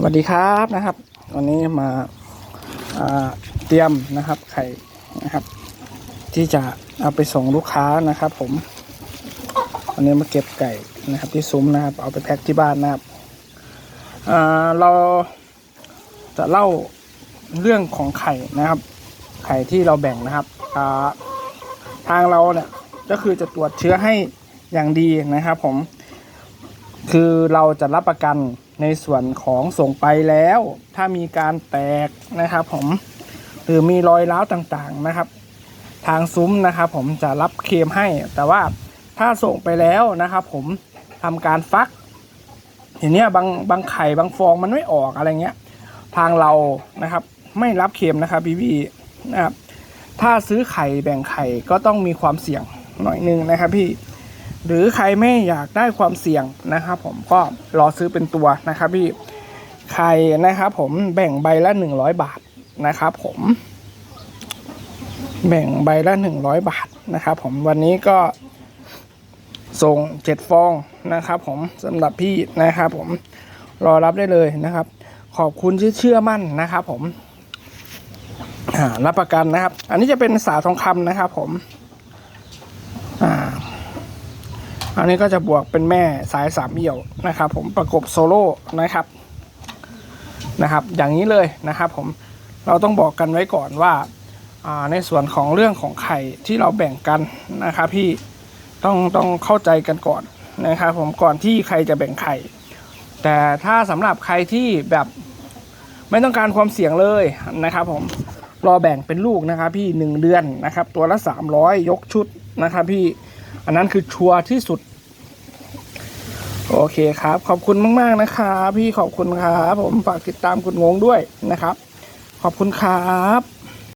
สวัสดีครับนะครับ วันนี้มาาเตรียมนะครับไข่นะครับ ที่จะเอาไปส่งลูกค้านะครับ ผมวันนี้มาเก็บไก่นะครับ ที่ซุ้มนะครับ เอาไปแพ็คที่บ้านนะครับเราจะเล่าเรื่องของไข่นะครับ ไข่ที่เราแบ่งนะครับาทางเราเนี่ยก็คือจะตรวจเชื้อให้อย่างดีนะครับ ผม คือเราจะรับประกัน ในส่วนของส่งไปแล้ว ถ้ามีการแตกนะครับ ผมหรือมีรอยร้าวต่างๆนะครับ ทางซุ้มนะครับ ผมจะรับเคลมให้ แต่ว่าถ้าส่งไปแล้วนะครับ ผมทำการฟักอย่างเนี้ยบางบางไข่บางฟองมันไม่ออกอะไรเงี้ย ทางเรานะครับ ไม่รับเคลมนะครับพี่พี่นะครับถ้าซื้อไข่แบ่งไข่ก็ต้องมีความเสี่ยงหน่อยนึงนะครับพี่ หรือใครไม่อยากได้ความเสี่ยงนะครับ ผมก็รอซื้อเป็นตัวนะครับพี่ไข่นะครับผมแบ่งใบละหนึ่งร้อยบาทนะครับ ผมแบ่งใบละหนึ่งร้อยบาทนะครับ ผมวันนี้ก็ส่งเจ็ดฟองนะครับผมสำหรับพี่นะครับผมรอรับได้เลยนะครับ ขอบคุณที่เชื่อมั่นนะครับ ผมรับประกันนะครับ อันนี้จะเป็นสาทองคำนะครับ ผม อ่า อันนี้ก็จะบวกเป็นแม่สายสามเอี่ยวนะครับ ผมประกบโซโล่นะครับนะครับ อย่างนี้เลยนะครับผมเราต้องบอกกันไว้ก่อนว่าในส่วนของเรื่องของไข่ที่เราแบ่งกันนะครับพี่ต้องต้องเข้าใจกันก่อนนะครับ ผมก่อนที่ใครจะแบ่งไข่ แต่ถ้าสำหรับใครที่แบบไม่ต้องการความเสี่ยงเลยนะครับ ผมรอแบ่งเป็นลูกนะครับ พี่หนึ่งเดือนนะครับ ตัวละสามร้อยยกชุดนะครับพี่ อันนั้นคือชัวร์ที่สุด โอเคครับ ขอบคุณมาก ๆ นะครับพี่ขอบคุณครับผมฝากติดตามคุณงงด้วยนะครับ ขอบคุณครับ